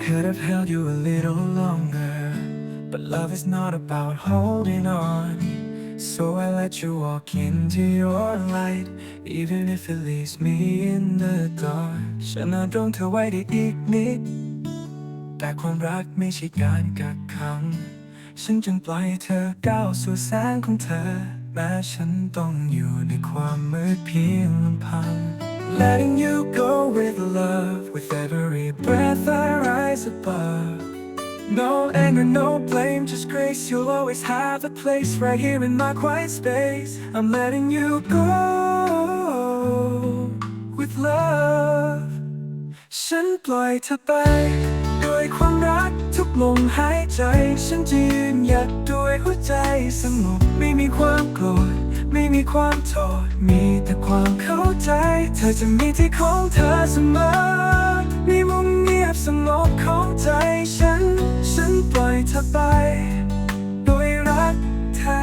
could have held you a little longer, but love is not about holding on. So I let you walk into your light, even if it leaves me in the dark. ฉันอาจโดนเธอไว้ได้อีกนิด แต่ความรักไม่ใช่การกักขัง ฉันจึงปล่อยเธอก้าวสู่แสงของเธอ แม้ฉันต้องอยู่ในความมืดเพียงลำพัง Letting you go with love with every breath I rise above No anger, no blame, just grace You'll always have a place right here in my quiet space I'm letting you go with love ฉันปล่อยเธอไป ลมหายใจ ฉันจะยืนหยัดด้วยหัวใจสงบไม่มีความโกรธไม่มีความโทษ มีแต่ความเข้าใจ เธอจะมีที่ของเธอเสมอในมุมเงียบสงบของใจฉัน ฉันปล่อยเธอไปด้วยรักแท้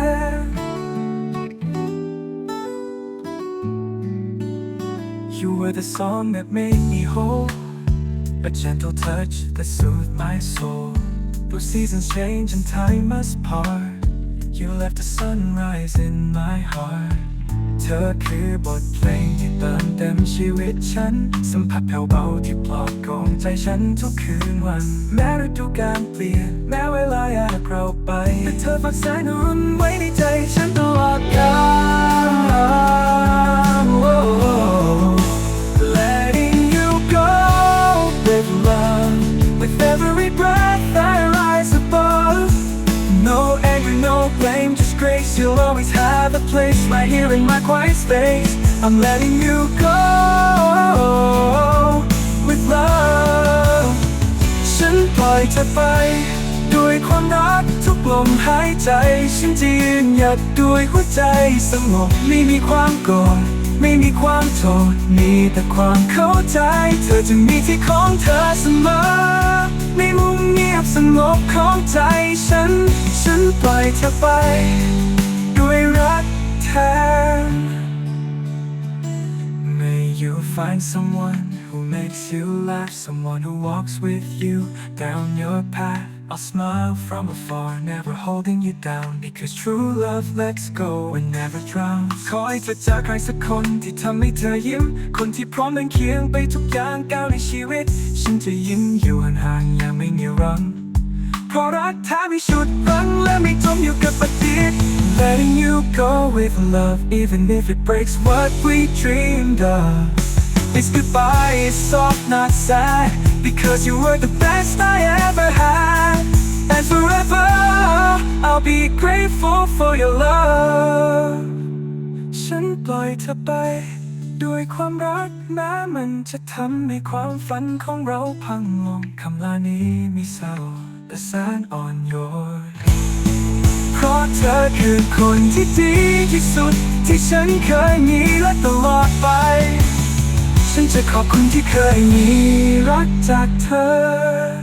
You were the song that made me whole, a gentle touch that soothed my soul. Though seasons change and time must part, you left a sunrise in my heart. เธอคือบทเพลงที่เติมเต็มชีวิตฉัน สัมผัสแผ่วเบาที่ปลอบโกงใจฉันทุกคืนวัน แม้ฤดูกาลเปลี่ยน แม้เวลาอยากเราไปแต่เธอฝากสายนุ่นไว้ในใจฉันตลอดกาล Cause You'll always have a place right here in my quiet space I'm letting you go with love ฉันปล่อยเธอไป ด้วยความรักทุกลมหายใจ ฉันจะยืนหยัดด้วยหัวใจสงบไม่มีความโกรธไม่มีความโทษมีแต่ความเข้าใจ เธอจะมีที่ของเธอเสมอในมุมเงียบสงบของใจฉัน ฉันปล่อยเธอไป แท้ May you find someone who makes you laugh, someone who walks with you down your path. I'll smile from afar, never holding you down, because true love lets go and never drowns. ขอให้เธอเจอใครสักคนที่ทำให้เธอยิ้ม คนที่พร้อมเดินเคียงไปทุกอย่างก้าวในชีวิต ฉันจะยิ้มอยู่ห่างๆอย่างไม่มีรัง เพราะรักแท้ไม่ชุดรั้งและไม่จมอยู่กับอดีต Letting you go with love even if it breaks what we dreamed of It's goodbye it's soft not sad Because you were the best I ever had And forever I'll be grateful for your love ฉันปล่อยเธอไปด้วยความรักแม้มันจะทำให้ความฝันของเราพังลงคำลานี้มีเศร้า แต่แสนอ่อนโยน เพราะเธอคือคนที่ดีที่สุดที่ฉันเคยมีและตลอดไป ฉันจะขอบคุณที่เคยมีรักจากเธอ